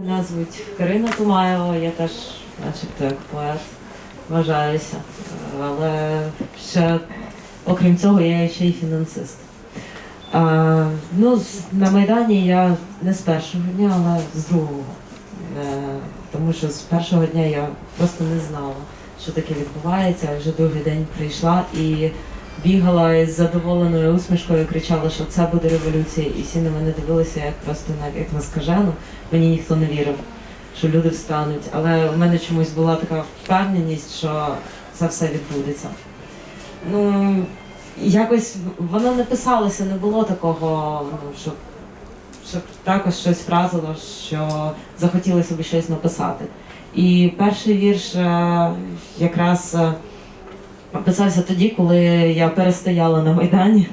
Мене звуть Карина Тумаєва, я теж начебто як поет вважаюся. Але ще, окрім цього, я ще й фінансист. А, ну, на Майдані я не з першого дня, але з другого. Е, тому що з першого дня я просто не знала, що таке відбувається. Вже другий день прийшла і бігала із задоволеною усмішкою, кричала, що це буде революція. І всі на мене дивилися як просто на як на скажену. Мені ніхто не вірив, що люди встануть. Але у мене чомусь була така впевненість, що це все відбудеться. Ну, якось воно не писалося, не було такого, ну, щоб, щоб також щось вразило, що захотілося б щось написати. І перший вірш е, якраз е, писався тоді, коли я перестояла на Майдані.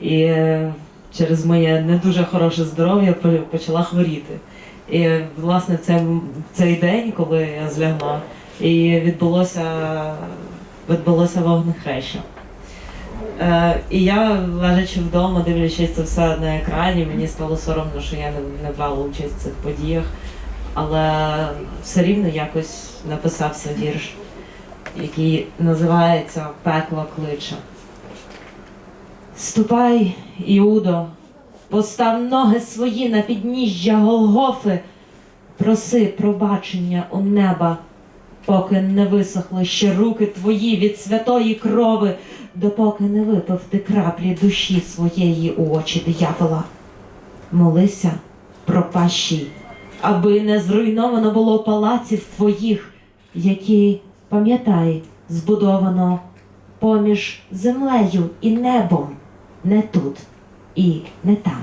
І е, через моє не дуже хороше здоров'я почала хворіти. І власне це цей день, коли я злягла, і відбулося, відбулося вогнехреща. Е, і я, лежачи вдома, дивлячись це все на екрані, мені стало соромно, що я не, не брала участь в цих подіях. Але все рівно якось написався вірш, який називається Пекло кличе. Ступай, Іудо, постав ноги свої на підніжжя Голгофи, проси пробачення у неба, поки не висохли ще руки твої від святої крови, допоки не випив ти краплі душі своєї у очі диявола. Молися, пропащий, аби не зруйновано було палаців твоїх, які, пам'ятай, збудовано поміж землею і небом, не тут і не там.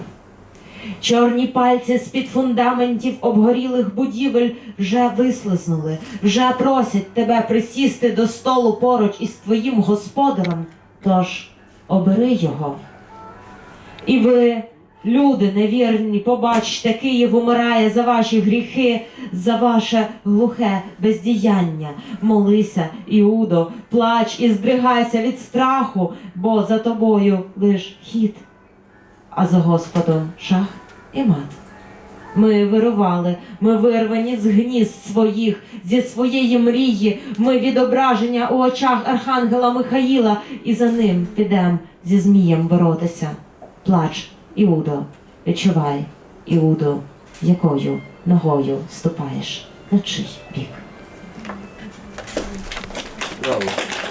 Чорні пальці з-під фундаментів обгорілих будівель вже вислизнули, вже просять тебе присісти до столу поруч із твоїм господарем, тож обери його. І ви, люди невірні, побачте, Київ умирає за ваші гріхи, за ваше глухе бездіяння. Молися, Іудо, плач і здригайся від страху, бо за тобою лиш хід, а за Господом шах і мат. Ми вирували, ми вирвані з гнізд своїх, зі своєї мрії, ми відображення у очах Архангела Михаїла, і за ним підем зі Змієм боротися. Плач, Іудо, відчувай, Іудо, якою ногою ступаєш на чий бік. Браво.